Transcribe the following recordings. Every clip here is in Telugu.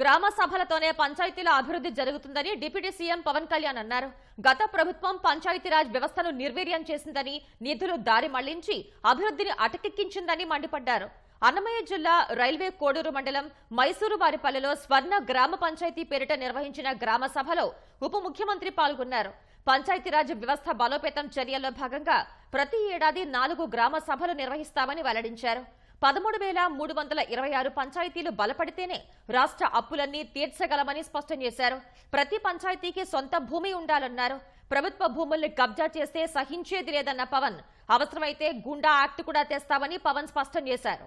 గ్రామ సభలతోనే పంచాయతీల అభివృద్ధి జరుగుతుందని డిప్యూటీ సీఎం పవన్ కళ్యాణ్ అన్నారు. గత ప్రభుత్వం పంచాయతీరాజ్ వ్యవస్థను నిర్వీర్యం చేసిందని నిధులు దారి మళ్ళించి అభివృద్ధిని అటకెక్కించిందని మండిపడ్డారు. అన్నమయ్య జిల్లా రైల్వే కోడూరు మండలం మైసూరు వారిపల్లెలో స్వర్ణ గ్రామ పంచాయతీ పేరిట నిర్వహించిన గ్రామ సభలో ఉప ముఖ్యమంత్రి పాల్గొన్నారు. పంచాయతీరాజ్ వ్యవస్థ బలోపేతం చర్యల్లో భాగంగా ప్రతి ఏడాది నాలుగు గ్రామ సభలు నిర్వహిస్తామని వెల్లడించారు. పదమూడు వేల మూడు వందల ఇరవై ఆరు పంచాయతీలు బలపడితేనే రాష్ట్ర అప్పులన్నీ తీర్చగలమని స్పష్టం చేశారు. ప్రతి పంచాయతీకి సొంత భూమి ఉండాలన్నారు. ప్రభుత్వ భూముల్ని కబ్జా చేస్తే సహించేది లేదన్న పవన్. అవసరమైతే గుండా యాక్ట్ కూడా తెస్తామని పవన్ స్పష్టం చేశారు.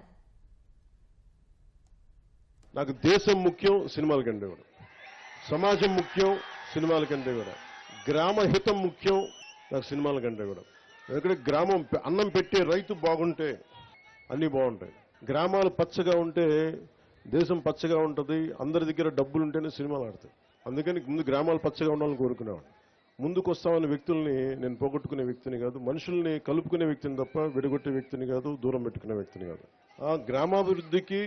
నాకు దేశం ముఖ్యం సినిమాల కంటే కూడా. సమాజం ముఖ్యం సినిమాల కంటే కూడా. గ్రామ హితం ముఖ్యం నాకు సినిమాల కంటే కూడా. ఎందుకంటే గ్రామం అన్నం పెట్టే రైతు బాగుంటే అన్నీ బాగుంటాయి. గ్రామాలు పచ్చగా ఉంటే దేశం పచ్చగా ఉంటుంది అందరి దగ్గర డబ్బులు ఉంటేనే సినిమాలు ఆడతాయి. అందుకని ముందు గ్రామాలు పచ్చగా ఉండాలని కోరుకునేవాడు ముందుకు వస్తామన్న వ్యక్తుల్ని నేను పోగొట్టుకునే వ్యక్తిని కాదు మనుషుల్ని కలుపుకునే వ్యక్తిని తప్ప విడగొట్టే వ్యక్తిని కాదు దూరం పెట్టుకునే వ్యక్తిని కాదు. ఆ గ్రామాభివృద్ధికి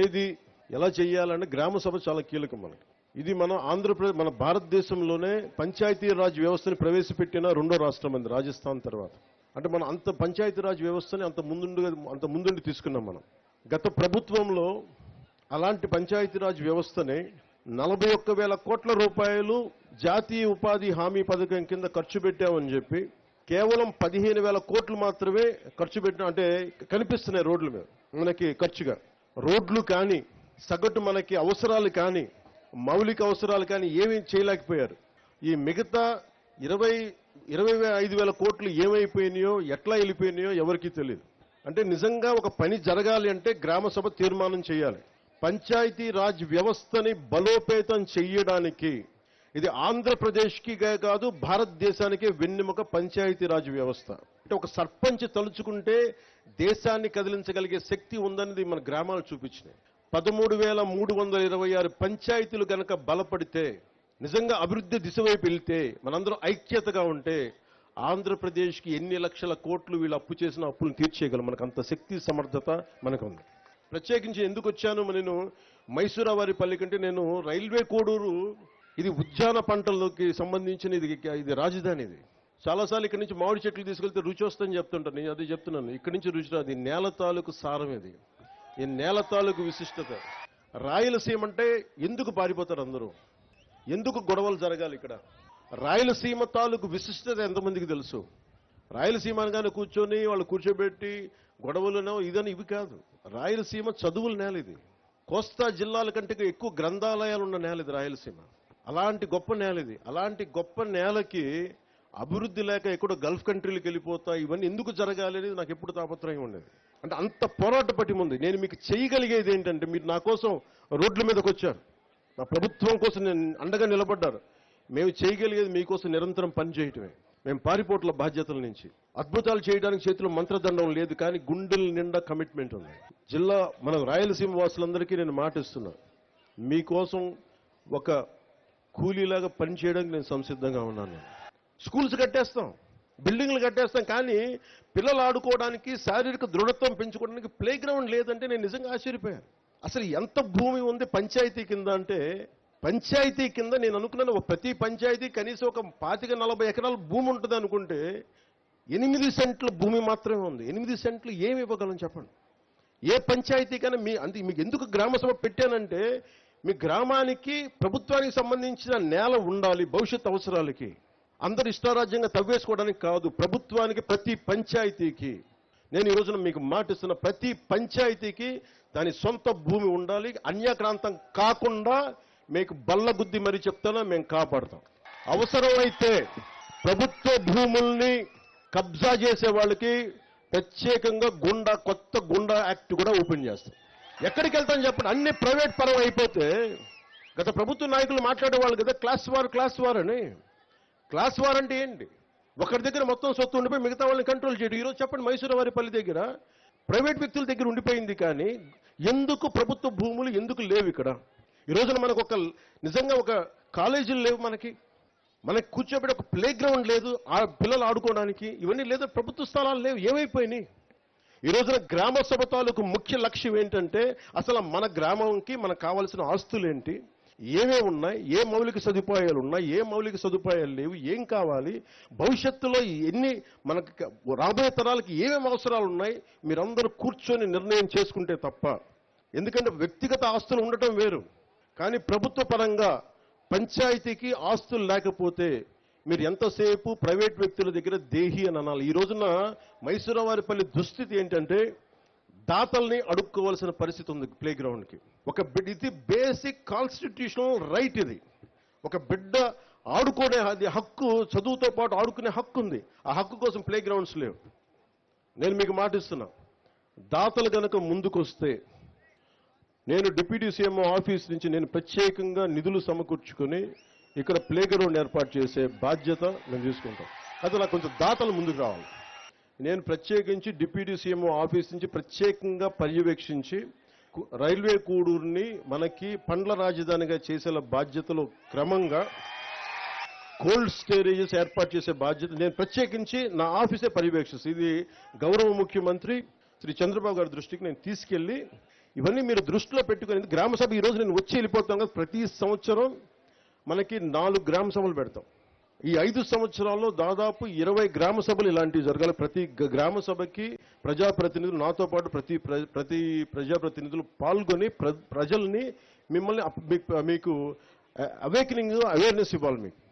ఏది ఎలా చేయాలంటే గ్రామ సభ చాలా కీలకం మనకి. ఇది మన ఆంధ్రప్రదేశ్ మన భారతదేశంలోనే పంచాయతీ రాజ్ వ్యవస్థను ప్రవేశపెట్టిన రెండో రాష్ట్రం అంది రాజస్థాన్ తర్వాత. అంటే మనం అంత పంచాయతీరాజ్ వ్యవస్థని అంత ముందుండి అంత ముందుండి తీసుకున్నాం మనం. గత ప్రభుత్వంలో అలాంటి పంచాయతీరాజ్ వ్యవస్థని నలభై ఒక్క వేల కోట్ల రూపాయలు జాతీయ ఉపాధి హామీ పథకం కింద ఖర్చు పెట్టామని చెప్పి కేవలం పదిహేను వేల కోట్లు మాత్రమే ఖర్చు పెట్టిన అంటే కనిపిస్తున్నాయి రోడ్ల మీద మనకి ఖర్చుగా. రోడ్లు కానీ సగటు మనకి అవసరాలు కానీ మౌలిక అవసరాలు కానీ ఏమీ చేయలేకపోయారు. ఈ మిగతా ఇరవై ఇరవై ఐదు వేల కోట్లు ఏమైపోయినాయో ఎట్లా వెళ్ళిపోయినాయో ఎవరికీ తెలియదు అంటే నిజంగా ఒక పని జరగాలి అంటే గ్రామ సభ తీర్మానం చేయాలి. పంచాయతీ రాజ్ వ్యవస్థని బలోపేతం చేయడానికి ఇది ఆంధ్రప్రదేశ్కి కాదు భారతదేశానికే వెన్నెముక పంచాయతీ రాజ్ వ్యవస్థ. అంటే ఒక సర్పంచ్ తలుచుకుంటే దేశాన్ని కదిలించగలిగే శక్తి ఉందనేది మన గ్రామాలు చూపించినాయి. పదమూడు వేల మూడు వందల ఇరవై ఆరు పంచాయతీలు గనక బలపడితే నిజంగా అభివృద్ధి దిశ వైపు వెళ్తే మనందరం ఐక్యతగా ఉంటే ఆంధ్రప్రదేశ్కి ఎన్ని లక్షల కోట్లు వీళ్ళు అప్పు చేసిన అప్పులను తీర్చేయగలం. మనకు అంత శక్తి సమర్థత మనకు ఉంది ప్రత్యేకించి ఎందుకు వచ్చాను నేను? మైసూరావారిపల్లి పల్లి కంటే నేను రైల్వే కోడూరు ఇది ఉద్యాన పంటలకి సంబంధించిన ఇది ఇది రాజధాని ఇది. చాలాసార్లు ఇక్కడి నుంచి మామిడి చెట్లు తీసుకెళ్తే రుచి వస్తుందని చెప్తుంటాను నేను అదే చెప్తున్నాను. ఇక్కడి నుంచి రుచి రాదు. నేల తాలూకు సారం ఇది. ఈ నేల తాలూకు విశిష్టత. రాయలసీమ అంటే ఎందుకు పారిపోతారు అందరూ? ఎందుకు గొడవలు జరగాలి ఇక్కడ? రాయలసీమ తాలూకు విశిష్టత ఎంతమందికి తెలుసు? రాయలసీమ అనగానే కూర్చొని వాళ్ళు కూర్చోబెట్టి గొడవలునో ఇదని ఇవి కాదు. రాయలసీమ చదువుల నేల ఇది. కోస్తా జిల్లాల కంటే ఎక్కువ గ్రంథాలయాలు ఉన్న నేల ఇది రాయలసీమ. అలాంటి గొప్ప నేల ఇది. అలాంటి గొప్ప నేలకి అభివృద్ధి లేక ఎక్కడో గల్ఫ్ కంట్రీలకు వెళ్ళిపోతా ఇవన్నీ ఎందుకు జరగాలి అనేది నాకు ఎప్పుడు తాపత్రయం ఉండేది. అంటే అంత పోరాట పట్టి నేను మీకు చేయగలిగేది ఏంటంటే మీరు నా కోసం రోడ్ల మీదకి వచ్చారు నా ప్రభుత్వం కోసం నేను అండగా నిలబడ్డారు మేము చేయగలిగేది మీకోసం నిరంతరం పనిచేయటమే. మేము పారిపోట్ల బాధ్యతల నుంచి. అద్భుతాలు చేయడానికి చేతిలో మంత్రదండం లేదు కానీ గుండెల నిండా కమిట్మెంట్ ఉంది. జిల్లా మన రాయలసీమ వాసులందరికీ నేను మాటిస్తున్నా మీకోసం ఒక కూలీలాగా పని చేయడానికి నేను సంసిద్ధంగా ఉన్నాను. స్కూల్స్ కట్టేస్తాం బిల్డింగ్లు కట్టేస్తాం కానీ పిల్లలు ఆడుకోవడానికి శారీరక దృఢత్వం పెంచుకోవడానికి ప్లే గ్రౌండ్ లేదంటే నేను నిజంగా ఆశ్చర్యపోయాను. అసలు ఎంత భూమి ఉంది పంచాయతీ కింద అంటే పంచాయతీ కింద నేను అనుకున్నాను ఒక ప్రతి పంచాయతీ కనీసం ఒక పాతిక నలభై ఎకరాల భూమి ఉంటుంది అనుకుంటే ఎనిమిది సెంట్ల భూమి మాత్రమే ఉంది. ఎనిమిది సెంట్లు ఏమి ఇవ్వగలం చెప్పండి? ఏ పంచాయతీకైనా మీ అంటే మీకు ఎందుకు గ్రామసభ పెట్టానంటే మీ గ్రామానికి ప్రభుత్వానికి సంబంధించిన నేల ఉండాలి భవిష్యత్ అవసరాలకి. అందరు ఇష్టారాజ్యంగా తవ్వేసుకోవడానికి కాదు ప్రభుత్వానికి ప్రతి పంచాయతీకి. నేను ఈ రోజున మీకు మాటిస్తున్న ప్రతి పంచాయతీకి దాని సొంత భూమి ఉండాలి అన్యక్రాంతం కాకుండా మీకు బల్లబుద్ధి మరి చెప్తానో మేము కాపాడతాం. అవసరమైతే ప్రభుత్వ భూముల్ని కబ్జా చేసే వాళ్ళకి ప్రత్యేకంగా గుండా కొత్త గుండా యాక్ట్ కూడా ఓపెన్ చేస్తాం. ఎక్కడికి వెళ్తాం చెప్పండి అన్ని ప్రైవేట్ పరం అయిపోతే గత ప్రభుత్వ నాయకులు మాట్లాడేవాళ్ళు కదా క్లాస్ వార్ క్లాస్ వార్ అని. క్లాస్ వార్ అంటే ఏంటి? ఒకరి దగ్గర మొత్తం సొత్తు ఉండిపోయి మిగతా వాళ్ళని కంట్రోల్ చేయడం. ఈరోజు చెప్పండి మైసూర్ పల్లి దగ్గర ప్రైవేట్ వ్యక్తుల దగ్గర ఉండిపోయింది కానీ ఎందుకు ప్రభుత్వ భూములు ఎందుకు లేవు ఇక్కడ? ఈ రోజున మనకు ఒక నిజంగా ఒక కాలేజీలు లేవు మనకి. మనకి కూర్చోబెట్టి ఒక ప్లే గ్రౌండ్ లేదు ఆ పిల్లలు ఆడుకోవడానికి. ఇవన్నీ లేదు ప్రభుత్వ స్థలాలు లేవు ఏమైపోయినాయి? ఈ రోజున గ్రామ సభ తాలూకు ముఖ్య లక్ష్యం ఏంటంటే అసలు మన గ్రామంకి మనకు కావాల్సిన ఆస్తులు ఏంటి? ఏమేమి ఉన్నాయి ఏ మౌలిక సదుపాయాలు ఉన్నాయి ఏ మౌలిక సదుపాయాలు లేవు ఏం కావాలి భవిష్యత్తులో ఎన్ని మనకు రాబోయే తరాలకి ఏమేమి అవసరాలు ఉన్నాయి మీరందరూ కూర్చొని నిర్ణయం చేసుకుంటే తప్ప. ఎందుకంటే వ్యక్తిగత ఆస్తులు ఉండటం వేరు. కానీ ప్రభుత్వ పరంగా పంచాయతీకి ఆస్తులు లేకపోతే మీరు ఎంతసేపు ప్రైవేట్ వ్యక్తుల దగ్గర దేహి అని అనాలి. ఈ రోజున మైసూరవారిపల్లి దుస్థితి ఏంటంటే దాతల్ని అడుక్కోవాల్సిన పరిస్థితి ఉంది ప్లే గ్రౌండ్కి ఒక బిడ్ ఇది బేసిక్ కాన్స్టిట్యూషనల్ రైట్ ఇది. ఒక బిడ్డ ఆడుకునే అది హక్కు చదువుతో పాటు ఆడుకునే హక్కు ఉంది. ఆ హక్కు కోసం ప్లే గ్రౌండ్స్ లేవు. నేను మీకు మాటిస్తున్నా దాతలు గనక ముందుకొస్తే నేను డిప్యూటీ సీఎం ఆఫీస్ నుంచి నేను ప్రత్యేకంగా నిధులు సమకూర్చుకొని ఇక్కడ ప్లే గ్రౌండ్ ఏర్పాటు చేసే బాధ్యత నేను తీసుకుంటాం అయితే నాకు కొంచెం దాతలు ముందుకు రావాలి. నేను ప్రత్యేకించి డిప్యూటీ సీఎం ఆఫీస్ నుంచి ప్రత్యేకంగా పర్యవేక్షించి రైల్వే కూడూరుని మనకి పండ్ల రాజధానిగా చేసేలా బాధ్యతలు క్రమంగా కోల్డ్ స్టోరేజెస్ ఏర్పాటు చేసే బాధ్యత నేను ప్రత్యేకించి నా ఆఫీసే పర్యవేక్షిస్తాను ఇది గౌరవ ముఖ్యమంత్రి శ్రీ చంద్రబాబు గారి దృష్టికి నేను తీసుకెళ్ళి ఇవన్నీ మీరు దృష్టిలో పెట్టుకుని గ్రామ సభ ఈ రోజు నేను వచ్చి వెళ్ళిపోతాం కదా ప్రతి సంవత్సరం మనకి నాలుగు గ్రామ సభలు పెడతాం. ఈ ఐదు సంవత్సరాల్లో దాదాపు ఇరవై గ్రామ సభలు ఇలాంటివి జరగాలి. ప్రతి గ్రామ సభకి ప్రజాప్రతినిధులు నాతో పాటు ప్రతి ప్ర- ప్రతి ప్రజాప్రతినిధులు పాల్గొని ప్ర- ప్రజల్ని మిమ్మల్ని మీకు- మీకు అవేకనింగ్ అవేర్నెస్ ఇవ్వాలి మీకు.